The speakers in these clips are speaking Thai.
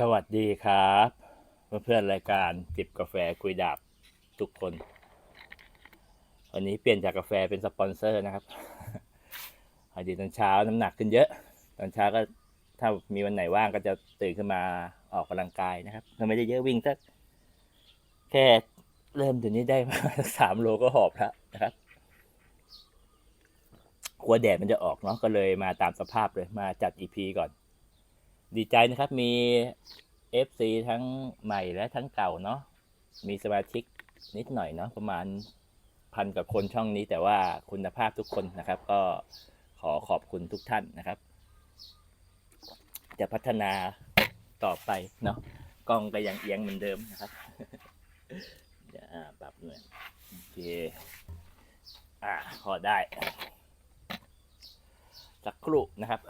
สวัสดีครับเพื่อนๆรายการจิบกาแฟคุยดาบทุกคน วันนี้เปลี่ยนจากกาแฟเป็นสปอนเซอร์นะครับอดีตอนเช้าน้ำหนักขึ้นเยอะ ตอนเช้าก็ถ้ามีวันไหนว่างก็จะตื่นขึ้นมาออกกำลังกายนะครับก็ไม่ได้เยอะวิ่งสักแค่เริ่มเดี๋ยวนี้ได้มาสามโลก็หอบแล้วนะครับกลัวแดดมันจะออกเนาะก็เลยมาตามสภาพเลยมาจัดอีพีก่อน ดีใจนะครับมี FC ทั้งใหม่และทั้งเก่าเนาะมีสมาชิกนิดหน่อยเนาะประมาณพันกับคนช่องนี้ แต่ว่าคุณภาพทุกคนนะครับ ก็ขอขอบคุณทุกท่านนะครับ จะพัฒนาต่อไปเนาะกล้องก็ยังเอียงเหมือนเดิมนะครับเดี๋ยวปรับหน่อยโอเคอ่าพอได้สักครู่นะครับ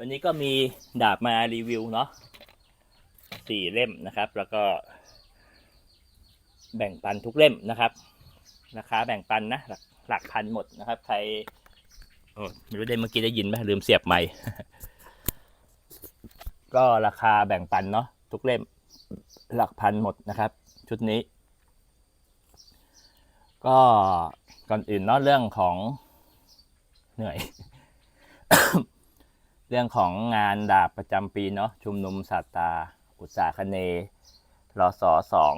วันนี้ก็มีดาบมารีวิวเนาะสี่เล่มนะครับ แล้วก็ แบ่งปันทุกเล่มนะครับ ราคาแบ่งปันนะหลักหลักพันหมดนะครับ ใครไม่รู้ได้เมื่อกี้ได้ยินไหมลืมเสียบใหม่ก็ราคาแบ่งปันเนาะทุกเล่มหลักพันหมดนะครับ ชุดนี้ ก็ก่อนอื่นเนาะเรื่องของเหนื่อย เรื่องของงานดาบประจำปีเนาะชุมนุมศาสตา อุตสาคเนย์รศสอง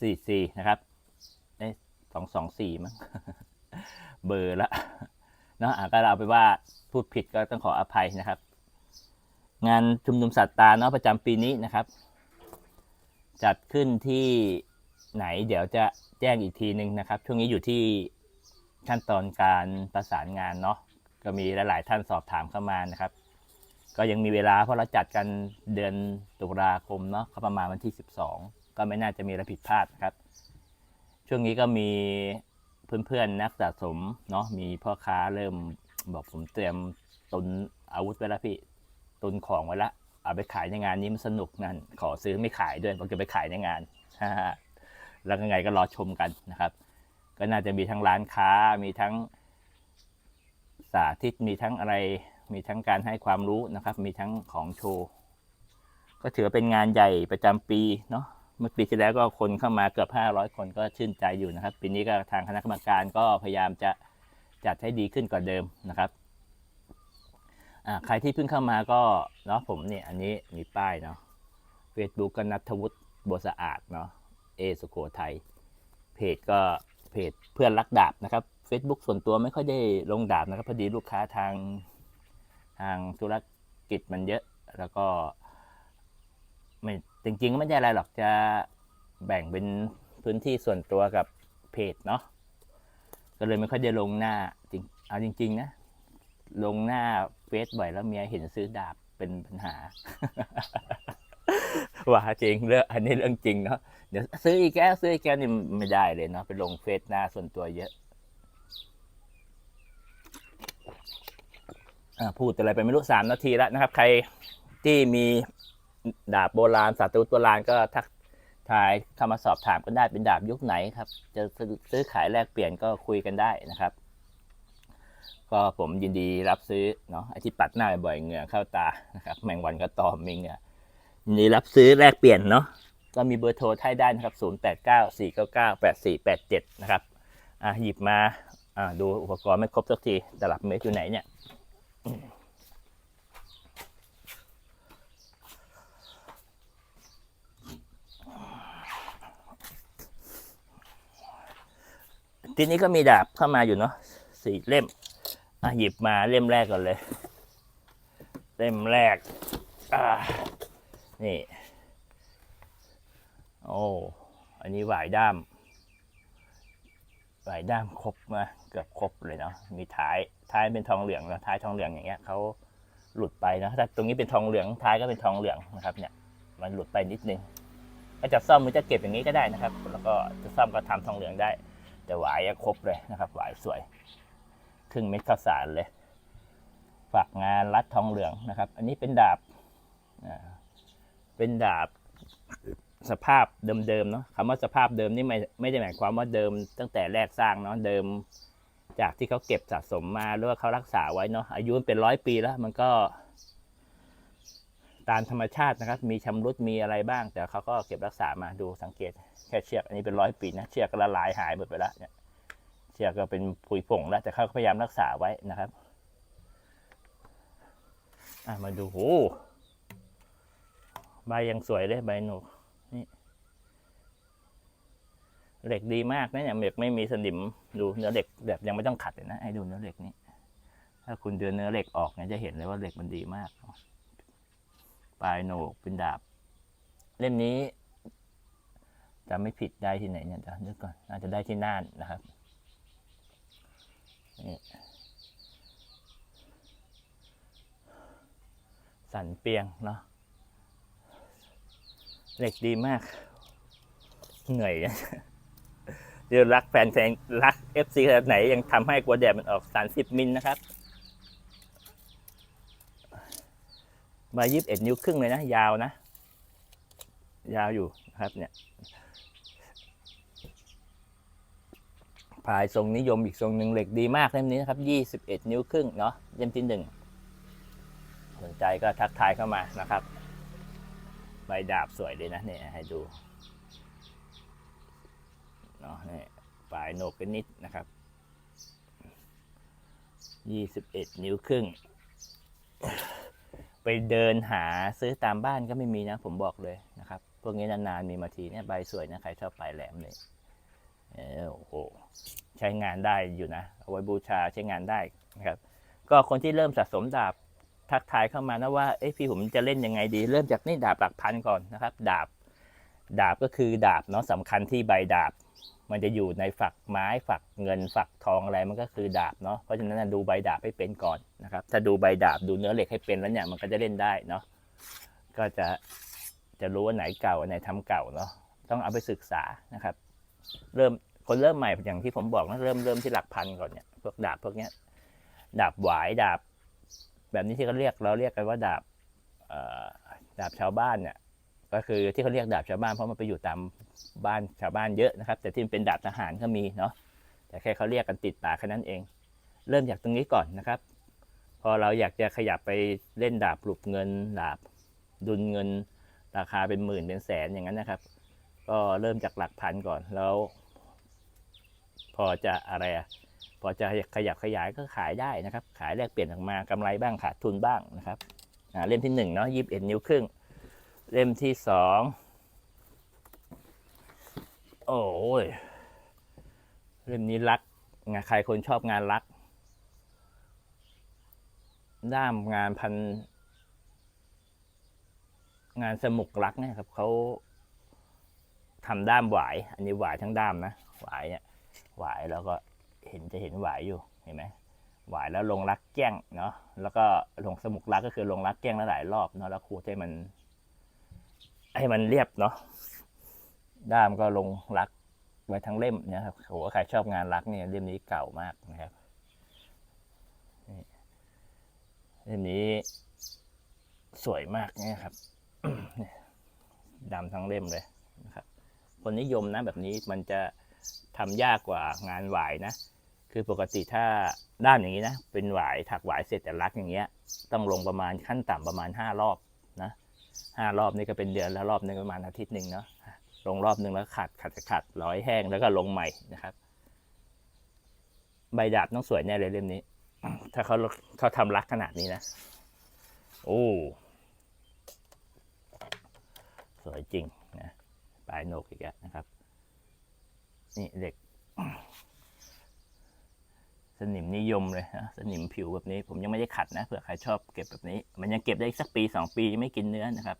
สี่สี่นะครับเอ้สองสองสี่มั้งเบอร์ละเนาะอะก็เอาไปว่าพูดผิดก็ต้องขออภัยนะครับ งานชุมนุมสัตตาเนาะประจำปีนี้นะครับ จัดขึ้นที่ไหนเดี๋ยวจะแจ้งอีกทีหนึ่งนะครับ ช่วงนี้อยู่ที่ขั้นตอนการประสานงานเนาะ ก็มีหลาย ๆ ท่านสอบถามเข้ามานะครับ ก็ยังมีเวลาเพราะเราจัดกันเดือนตุลาคมเนาะก็ประมาณวันที่ 12 ก็ไม่น่าจะมีอะไรผิดพลาดนะครับ ช่วงนี้ก็มีเพื่อน ๆ นักสะสมเนาะมีพ่อค้าเริ่มบอกผมเตรียมตุนอาวุธไว้แล้วพี่ตุนของไว้ละเอาไปขายในงานนี้มันสนุกนั่นขอซื้อไม่ขายด้วยบอกจะไปขายในงานแล้วยังไงก็รอชมกันนะครับ ก็น่าจะมีทั้งร้านค้ามีทั้ง สาธิตมีทั้งอะไร มีทั้งการให้ความรู้นะครับ มีทั้งของโชว์ ก็ถือเป็นงานใหญ่ประจำปีเนาะเมื่อปีที่แล้วก็คนเข้ามาเกือบ 500 คนก็ชื่นใจอยู่นะครับ ปีนี้ก็ทางคณะกรรมการก็พยายามจะจัดให้ดีขึ้นกว่าเดิมนะครับใครที่เพิ่งเข้ามาก็เนาะผมเนี่ยอันนี้มีป้ายเนาะ Facebook ก็นัทวุฒิบัวสะอาดเนาะเอสุโขทัยเพจก็เพจเพื่อนรักดาบนะครับ Facebook ส่วนตัวไม่ค่อยได้ลงดาบนะครับพอดีลูกค้าทางทางธุรกิจมันเยอะ แล้วก็ไม่จริงๆก็ไม่ใช่อะไรหรอกจะแบ่งเป็นพื้นที่ส่วนตัวกับเพจเนาะก็เลยไม่ค่อยได้ลงหน้าจริงเอาจริง ๆ นะ ลงหน้าเฟซบ่อยแล้วเมียเห็นซื้อดาบเป็นปัญหาว่าจริงเรื่องอันนี้เรื่องจริงเนาะเดี๋ยวซื้ออีกแก้วซื้ออีกแก้วนี่ไม่ได้เลยเนาะไปลงเฟซหน้าส่วนตัวเยอะอ่า พูดอะไรไปไม่รู้สามนาทีแล้วนะครับ ใครที่มีดาบโบราณศาสตวุธโบราณก็ทักทายเข้ามาสอบถามกันได้เป็นดาบยุคไหนครับ จะซื้อขายแลกเปลี่ยนก็คุยกันได้นะครับ ก็ผมยินดีรับซื้อเนาะไอที่ปัดหน้าบ่อยเหงื่อเข้าตานะครับ แมงวันก็ตอมมีเหงื่อยินดีรับซื้อแลกเปลี่ยนเนาะก็มีเบอร์โทรให้ได้นะครับ 0 8 9 4 9 9 8 4 8 7 นะครับ อะหยิบมาอ่าดูอุปกรณ์ไม่ครบสักทีตลับเมตรอยู่ไหนเนี่ย ทีนี้ก็มีดาบเข้ามาอยู่เนาะสี่เล่มอะหยิบมาเล่มแรกก่อนเลย เล่มแรกอ่านี่ โอ้ อันนี้หวายด้าม หวายด้ามครบมาเกือบครบเลยเนาะมีท้ายท้ายเป็นทองเหลืองแล้วท้ายทองเหลืองอย่างเงี้ยเขาหลุดไปนะถ้าตรงนี้เป็นทองเหลืองท้ายก็เป็นทองเหลืองนะครับ เนี่ย มันหลุดไปนิดนึงก็จะซ่อมหรือจะเก็บอย่างนี้ก็ได้นะครับ แล้วก็จะซ่อมก็ทำทองเหลืองได้ แต่หวายครบเลยนะครับ หวายสวยครึ่งเม็ดข้าวสารเลยฝากงานรัดทองเหลืองนะครับ อันนี้เป็นดาบเป็นดาบ สภาพเดิมๆเนาะคำว่าสภาพเดิมนี่ไม่ไม่ได้หมายความว่าเดิมตั้งแต่แรกสร้างเนาะเดิม จากที่เขาเก็บสะสมมาหรือว่าเขารักษาไว้เนาะอายุมันเป็นร้อยปีแล้ว มันก็ ตามธรรมชาตินะครับ มีชำรุดมีอะไรบ้าง แต่เขาก็เก็บรักษามาดูสังเกตแค่เชือกอันนี้เป็นร้อยปีนะเชือกก็ละลายหายหมดไปแล้วเนี่ยเชือกก็เป็นผุยผงแล้วแต่เขาก็พยายามรักษาไว้นะครับอะมาดูโอ้ใบยังสวยเลยใบหนูนี่ เหล็กดีมากนะเนี่ยเหล็กไม่มีสนิมดูเนื้อเหล็กแบบยังไม่ต้องขัดเลยนะให้ดูเนื้อเหล็กนี่ถ้าคุณเดือนเนื้อเหล็กออกเนี่ยจะเห็นเลยว่าเหล็กมันดีมาก ปลายโหนกเป็นดาบ เล่มนี้จะไม่ผิดได้ที่ไหนเนี่ยจะนึกก่อนอาจจะได้ที่น่านนะครับนี่สันเปียงเนาะเหล็กดีมาก เหนื่อย เดี๋ยวรักแฟนเพลงรักเอฟซีขนาดไหนยังทำให้กลัวแดดมันออกสารสิบมิลนะครับ มายี่สิบเอ็ดนิ้วครึ่งเลยนะ ยาวนะ ยาวอยู่นะครับ เนี่ยพายทรงนิยมอีกทรงหนึ่งเหล็กดีมากเล่มนี้นะครับยี่สิบเอ็ดนิ้วครึ่งเนาะเล่มที่หนึ่งสนใจก็ทักทายเข้ามานะครับ ใบดาบสวยเลยนะเนี่ยให้ดู เนาะนี่ปลายโหนกกันนิดนะครับยี่สิบเอ็ดนิ้วครึ่ง ไปเดินหาซื้อตามบ้านก็ไม่มีนะ ผมบอกเลยนะครับ พวกนี้นานๆมีมาทีเนี่ยใบสวยนะ ใครชอบปลายแหลมเลยเออโอ้โหใช้งานได้อยู่นะ เอาไว้บูชาใช้งานได้นะครับ ก็คนที่เริ่มสะสมดาบทักทายเข้ามานะว่า เอ้พี่ผมจะเล่นยังไงดี เริ่มจากนี่ดาบหลักพันก่อนนะครับ ดาบ ดาบก็คือดาบเนาะสำคัญที่ใบดาบ มันจะอยู่ในฝักไม้ฝักเงินฝักทองอะไรมันก็คือดาบเนาะเพราะฉะนั้นดูใบดาบให้เป็นก่อนนะครับถ้าดูใบดาบดูเนื้อเหล็กให้เป็นแล้วเนี่ยมันก็จะเล่นได้เนาะก็จะจะรู้ว่าไหนเก่าอันไหนทำเก่าเนาะต้องเอาไปศึกษานะครับ เริ่มคนเริ่มใหม่อย่างที่ผมบอกนะเริ่มเริ่มที่หลักพันก่อนเนี่ยพวกดาบพวกเนี้ยดาบหวายดาบ แบบนี้ที่เขาเรียกเราเรียกกันว่าดาบดาบชาวบ้านเนี่ย ก็คือที่เขาเรียกดาบชาวบ้านเพราะมันไปอยู่ตามบ้านชาวบ้านเยอะนะครับ แต่ที่มันเป็นดาบทหารก็มีเนาะแต่แค่เขาเรียกกันติดปากแค่นั้นเอง เริ่มจากตรงนี้ก่อนนะครับ พอเราอยากจะขยับไปเล่นดาบปลุกเงินดาบดุลเงิน ราคาเป็นหมื่นเป็นแสนอย่างนั้นนะครับ ก็เริ่มจากหลักพันก่อนแล้ว พอจะอะไรอะพอจะขยับขยายก็ขายได้นะครับ ขายแลกเปลี่ยนออกมากำไรบ้างขาดทุนบ้างนะครับเล่มที่หนึ่งเนาะยี่สิบเอ็ดนิ้วครึ่ง เล่มที่สอง โอ้ย เล่มนี้รักงานใครคนชอบงานรัก ด้ามงานพัน งานสมุกรักเนี่ยครับเขาทำด้ามหวาย อันนี้หวายทั้งด้ามนะหวายเนี่ยหวายแล้วก็เห็นจะเห็นหวายอยู่เห็นไหมหวายแล้วลงรักแก้งเนาะแล้วก็ลงสมุกรักก็คือลงรักแก้งหลายรอบเนาะแล้วขูให้มัน ให้มันเรียบเนาะด้ามก็ลงรักไว้ทั้งเล่มนะครับโหใครชอบงานรักเนี่ยเล่มนี้เก่ามากนะครับเล่มนี้สวยมากเนี่ยครับดำทั้งเล่มเลยนะครับ คนนิยมนะแบบนี้มันจะทำยากกว่างานหวายนะ คือปกติถ้าด้ามอย่างนี้นะ เป็นหวายถักหวายเสร็จแต่รักอย่างเงี้ย ต้องลงประมาณขั้นต่ำประมาณห้ารอบ ห้ารอบนี่ก็เป็นเดือนแล้วรอบหนึงประมาณอาทิตย์หนึ่งเนาะลงรอบหนึ่งแล้วขัดขัดขัดร้อยแห้งแล้วก็ลงใหม่นะครับใบดาบต้องสวยแน่เลยเล่มนี้ ถ้าเขาเขาทำรักขนาดนี้นะ โอ้ สวยจริงนะ ปลายโหนกอีกแล้วนะครับ นี่เหล็ก สนิมนิยมเลยนะสนิมผิวแบบนี้ ผมยังไม่ได้ขัดนะเผื่อใครชอบเก็บแบบนี้ มันยังเก็บได้อีกสักปีสองปีไม่กินเนื้อนะครับ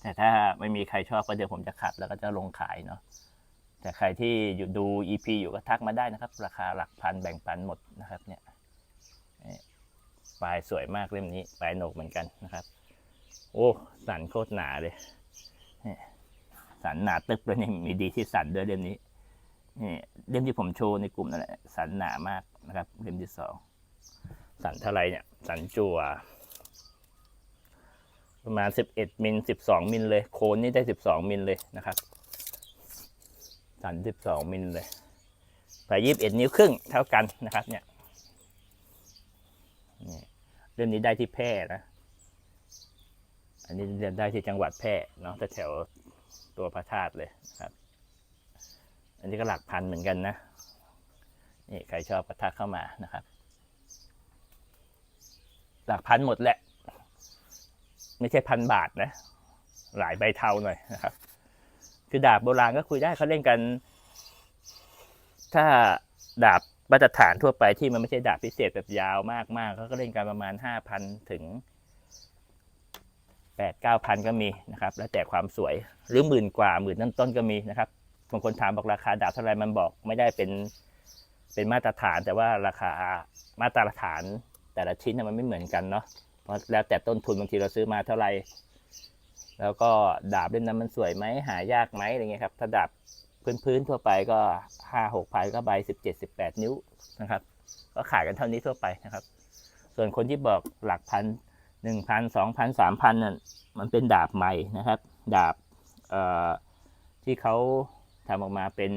แต่ถ้าไม่มีใครชอบก็เดี๋ยวผมจะขัดแล้วก็จะลงขายเนาะแต่ใครที่อยู่ดู EP อยู่ก็ทักมาได้นะครับ ราคาหลักพันแบ่งปันหมดนะครับเนี่ยปลายสวยมากเล่มนี้ปลายโหนกเหมือนกันนะครับ โอ้สันโคตรหนาเลยนี่สันหนาตึกเลยนี่มีดีที่สันด้วยเล่มนี้นี่เล่มที่ผมโชว์ในกลุ่มนั่นแหละสันหนามาก นะครับเล่มที่สองสันเท่าไรเนี่ย สันจัวประมาณสิบเอ็ดมิลสิบสองมิลเลย โคนนี่ได้สิบสองมิลเลยนะครับ สันสิบสองมิลเลยไปยี่สิบเอ็ดนิ้วครึ่งเท่ากันนะครับ เนี่ยเรื่องนี้ได้ที่แพร่นะ อันนี้เรียนได้ที่จังหวัดแพร่เนาะแต่แถวตัวพระธาตุเลยนะครับ อันนี้ก็หลักพันเหมือนกันนะ นี่ใครชอบกระทักเข้ามานะครับ หลักพันหมดแหละ ไม่ใช่พันบาทนะ หลายใบเทาหน่อยนะครับ คือดาบโบราณก็คุยได้เขาเล่นกัน ถ้าดาบมาตรฐานทั่วไปที่มันไม่ใช่ดาบพิเศษแบบยาวมากๆเขาก็เล่นกันประมาณห้าพันถึงแปดเก้าพันก็มีนะครับ แล้วแต่ความสวยหรือหมื่นกว่าหมื่นต้นๆก็มีนะครับบางคนถามบอกราคาดาบเท่าไรมันบอกไม่ได้เป็น เป็นมาตรฐานแต่ว่าราคามาตรฐานแต่ละชิ้นมันไม่เหมือนกันเนาะเพราะแล้วแต่ต้นทุนบางทีเราซื้อมาเท่าไหร่แล้วก็ดาบเล่มนั้นมันสวยไหมหายากไหมอะไรเงี้ยครับ ถ้าดาบพื้นๆทั่วไปก็ห้าหกพันก็ใบสิบเจ็ดสิบแปดนิ้วนะครับ ก็ขายกันเท่านี้ทั่วไปนะครับ ส่วนคนที่บอกหลักพันหนึ่งพันสองพันสามพันนั่นมันเป็นดาบใหม่นะครับ ดาบที่เขาทำออกมาเป็น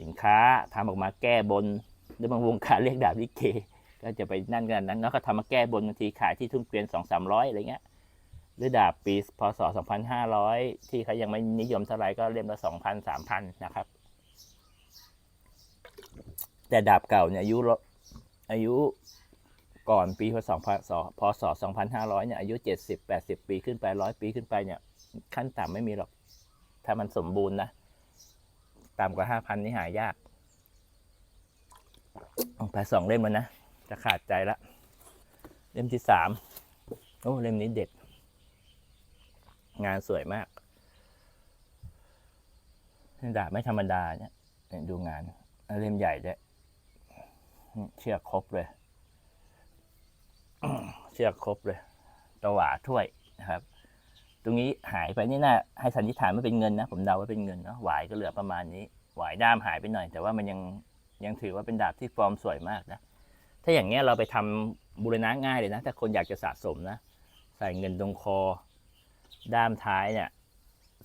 สินค้าทำออกมาแก้บนหรือบางวงการเรียกดาบลิเก ก็จะไปนั่นกันนั้นแล้วก็ทำมาแก้บนบางทีขายที่ทุ่งเกวียนสองสามร้อยอะไรเงี้ยหรือดาบปีพศ2500ที่เขายังไม่นิยมเท่าไหร่ก็เล่มละ2,000 3,000นนะครับ แต่ดาบเก่าเนี่ยอายุรอายุก่อนปีพศพศ2500เนี่ยอายุ70 80ปีขึ้นไป100ปีขึ้นไปเนี่ย ขั้นต่ำไม่มีหรอก ถ้ามันสมบูรณ์นะ ต่ำกว่า5,000นี่หายากเอาไปสองเล่มแล้วนะ จะขาดใจละ เล่มที่สามโอ้ เล่มนี้เด็ด งานสวยมากดาบไม่ธรรมดาเนี่ยดูงาน เล่มใหญ่ด้วยเชือกครบเลย เชือกครบเลยตวาถ้วยนะครับ ตรงนี้หายไปนี่น่าให้สันนิษฐานว่าเป็นเงินนะ ผมเดาว่าเป็นเงินเนาะหวายก็เหลือประมาณนี้ หวายด้ามหายไปหน่อย แต่ว่ามันยังยังถือว่าเป็นดาบที่ฟอร์มสวยมากนะ ถ้าอย่างเงี้ยเราไปทำบูรณะง่ายเลยนะ ถ้าคนอยากจะสะสมนะ ใส่เงินตรงคอ ด้ามท้ายเนี่ย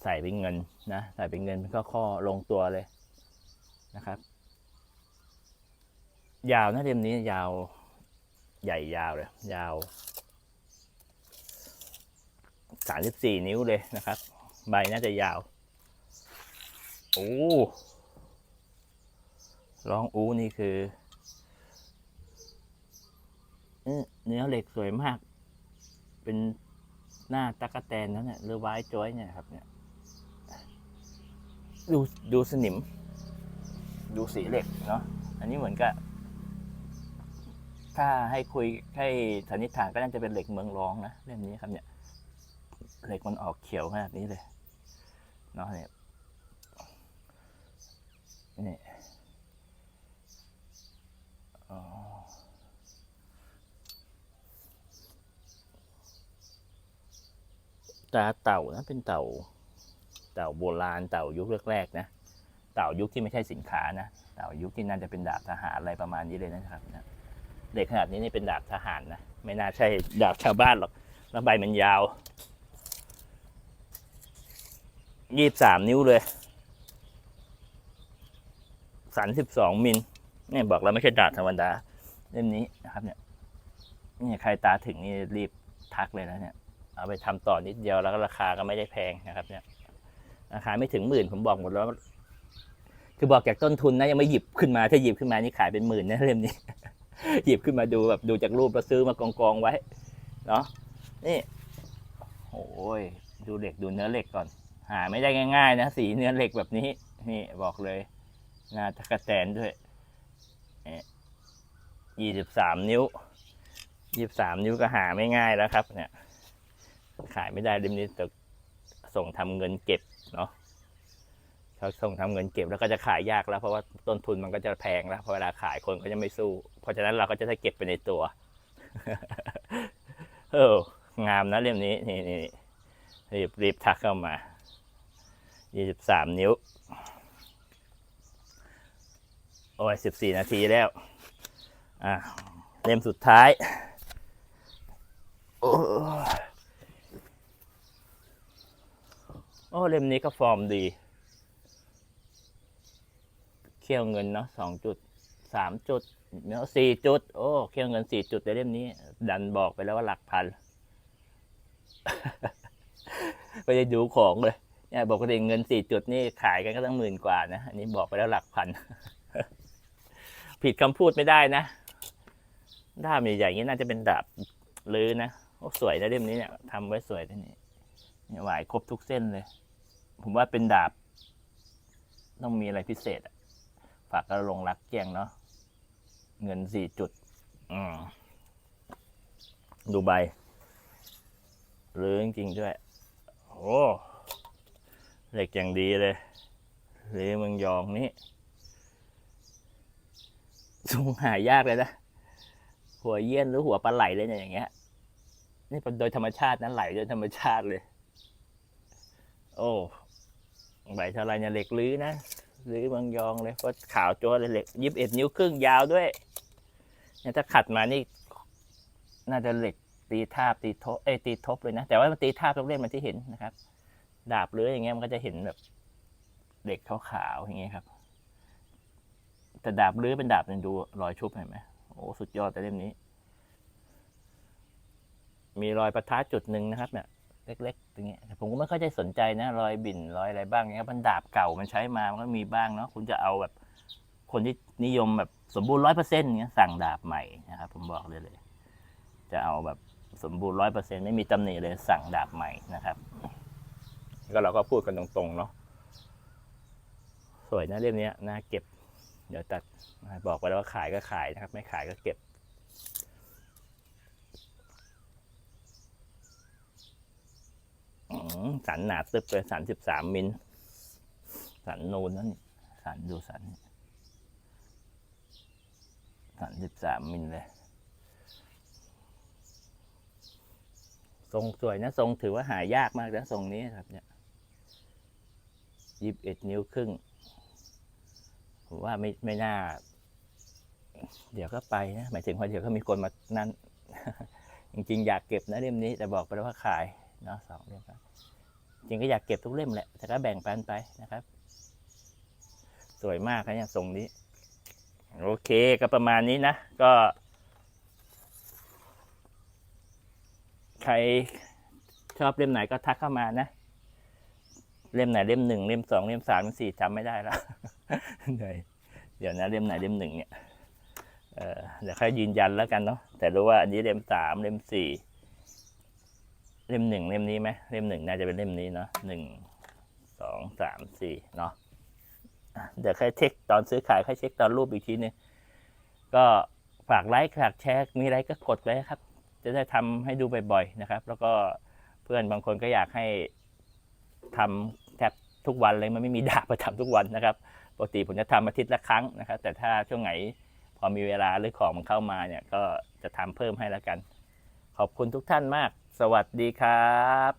ใส่เป็นเงินนะ ใส่เป็นเงินเป็นข้อข้อๆลงตัวเลยนะครับ ยาวนะเล่มนี้ยาวใหญ่ยาวเลย ยาว สามสิบสี่นิ้วเลยนะครับ ใบน่าจะยาว โอ้ลองอู้นี่คือ เนื้อเหล็กสวยมาก เป็นหน้าตะกะแตนนั่นเนี่ยหรือไว้จอยเนี่ยครับเนี่ย ดูดูสนิม ดูสีเหล็กเนาะ อันนี้เหมือนกับถ้าให้คุยให้สันนิษฐานก็น่าจะเป็นเหล็กเมืองรองนะเล่มนี้ครับเนี่ย เหล็กมันออกเขียวขนาดนี้เลยเนาะเนี่ยนี่อ๋อตาเต่านะเป็นเต่า เต่าโบราณเต่ายุคแรกๆนะเต่ายุคที่ไม่ใช่สินค้านะเต่ายุคที่น่าจะเป็นดาบทหารอะไรประมาณนี้เลยนะครับนะเด็กขนาดนี้นี่เป็นดาบทหารนะไม่น่าใช่ดาบชาวบ้านหรอกแล้วใบมันยาว ยี่สามนิ้วเลยสันสิบสองมิลเนี่ยบอกแล้วไม่ใช่ดาบธรรมดาเล่มนี้นะครับ เนี่ยนี่ใครตาถึงนี่รีบทักเลยนะเนี่ย เอาไปทำต่อนิดเดียวแล้วก็ราคาก็ไม่ได้แพงนะครับ เนี่ยราคาไม่ถึงหมื่นผมบอกหมดแล้ว คือบอกจากต้นทุนนะยังไม่หยิบขึ้นมาถ้าหยิบขึ้นมานี่ขายเป็นหมื่นนะเล่มนี้ หยิบขึ้นมาดูแบบดูจากรูปแล้วซื้อมากองกองๆไว้เนาะนี่โอ้ยดูเหล็กดูเนื้อเหล็กก่อน หาไม่ได้ง่ายๆนะสีเนื้อเหล็กแบบนี้ นี่บอกเลยหน้าตะกะแตนด้วยยี่สิบสามนิ้วยี่สิบสามนิ้วก็หาไม่ง่ายแล้วครับ เนี่ย ขายไม่ได้เล่มนี้แต่ส่งทำเงินเก็บเนาะเขาส่งทำเงินเก็บแล้วก็จะขายยากแล้วเพราะว่าต้นทุนมันก็จะแพงแล้วพอเวลาขายคนก็จะไม่สู้ เพราะฉะนั้นเราก็จะได้เก็บไปในตัวเอองามนะเล่มนี้นี่นี่รีบรีบทักเข้ามา ยี่สิบสามนิ้ว โอ้ยสิบสี่นาทีแล้ว อะเล่มสุดท้าย โอ้โอ้เล่มนี้ก็ฟอร์มดี เขี้ยวเงินเนาะสองจุดสามจุดเนาะสี่จุด โอ้เขี้ยวเงินสี่จุดในเล่มนี้ ดันบอกไปแล้วว่าหลักพันไม่ได้ดูของเลย เนี่ยบอกว่าเงินสี่จุดนี่ขายกันก็ตั้งหมื่นกว่านะอันนี้บอกไปแล้วหลักพัน ผิดคำพูดไม่ได้นะด้ามใหญ่ๆนี้น่าจะเป็นดาบลือนะโอ้สวยนะเล่มนี้เนี่ยทำไว้สวยนะนี่เนี่ยหวายครบทุกเส้นเลย ผมว่าเป็นดาบ ต้องมีอะไรพิเศษฝากกระลงรักแกงเนาะเงินสี่จุด อืมดูใบหรือจริงๆด้วย โอ้ เหล็กอย่างดีเลยหรือเมืองยองนี่สูงหายากเลยนะ หัวเยี่ยนหรือหัวปลาไหลเลยเนี่ยอย่างเงี้ย นี่เป็นโดยธรรมชาตินะไหลโดยธรรมชาติเลย โอ้ใบเท่าไรเนี่ยเหล็กลื้อนะลื้อบางยองเลยเพราะขาวโจ้เลยเหล็กยิบเอ็ดนิ้วครึ่งยาวด้วยเนี่ยถ้าขัดมานี่น่าจะเหล็กตีทาบตีทบเอตีทบเลยนะ แต่ว่ามันตีทาบต้องเล่นมันที่เห็นนะครับ ดาบเลื้ออย่างเงี้ยมันก็จะเห็นแบบเหล็กขาวๆอย่างเงี้ยครับ แต่ดาบเลื้อเป็นดาบเนี่ยดูรอยชุบเห็นไหมโอ้สุดยอดแต่เล่มนี้ มีรอยประทะจุดหนึ่งนะครับเนี่ยเล็กๆตรงเงี้ยแต่ผมก็ไม่ค่อยได้สนใจนะ รอยบิ่นรอยอะไรบ้างเงี้ยมันดาบเก่ามันใช้มามันก็มีบ้างเนาะคุณจะเอาแบบคนที่นิยมแบบสมบูรณ์ร้อยเปอร์เซ็นต์เงี้ยสั่งดาบใหม่นะครับผมบอกเลยเลย จะเอาแบบสมบูรณ์ร้อยเปอร์เซ็นต์ไม่มีตำหนิเลยสั่งดาบใหม่นะครับ ก็เราก็พูดกันตรงๆเนาะสวยนะเล่มนี้น่าเก็บ เดี๋ยวตัดบอกไปแล้วว่าขายก็ขายนะครับ ไม่ขายก็เก็บสันหนาตึบเลยสันสิบสามมิลสันนูนนั่นสันดูสันสันสิบสามมิลเลย ทรงสวยนะ ทรงถือว่าหายากมากนะทรงนี้ครับเนี่ย ยี่สิบเอ็ดนิ้วครึ่ง ผมว่าไม่ไม่น่า เดี๋ยวก็ไปนะ หมายถึงว่าเดี๋ยวก็มีคนมานั่น จริงๆ อยากเก็บนะเล่มนี้ แต่บอกไปแล้วว่าขายเนาะสองเล่มครับจริงก็อยากเก็บทุกเล่มแหละ แต่ก็แบ่งปันไปนะครับ สวยมากนะเนี่ยทรงนี้ โอเคก็ประมาณนี้นะ ก็ ใครชอบเล่มไหนก็ทักเข้ามานะ เล่มไหนเล่มหนึ่งเล่มสองเล่มสามเล่มสี่จำไม่ได้แล้วเหนื่อยเดี๋ยวนะเล่มไหนเล่มหนึ่งเนี่ยเดี๋ยวค่อยยืนยันแล้วกันเนาะแต่รู้ว่าอันนี้เล่มสามเล่มสี่เล่มหนึ่งเล่มนี้ไหมเล่มหนึ่งน่าจะเป็นเล่มนี้เนาะหนึ่งสองสามสี่เนาะเดี๋ยวค่อยเช็คตอนซื้อขายค่อยเช็คตอนรูปอีกทีนึงก็ฝากไลค์ฝากแชร์มีอะไรก็กดไว้ครับ จะได้ทำให้ดูบ่อยๆนะครับ แล้วก็เพื่อนบางคนก็อยากให้ ทำแทบทุกวันเลยมันไม่มีดาบมาทำทุกวันนะครับปกติผมจะทำอาทิตย์ละครั้งนะครับ แต่ถ้าช่วงไหนพอมีเวลาหรือของมันเข้ามาเนี่ยก็จะทำเพิ่มให้แล้วกัน ขอบคุณทุกท่านมาก สวัสดีครับ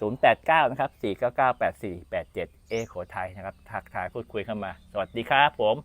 089 นะครับ 499 8487 เอโขไทยนะครับ ทักทายพูดคุยเข้ามา สวัสดีครับผม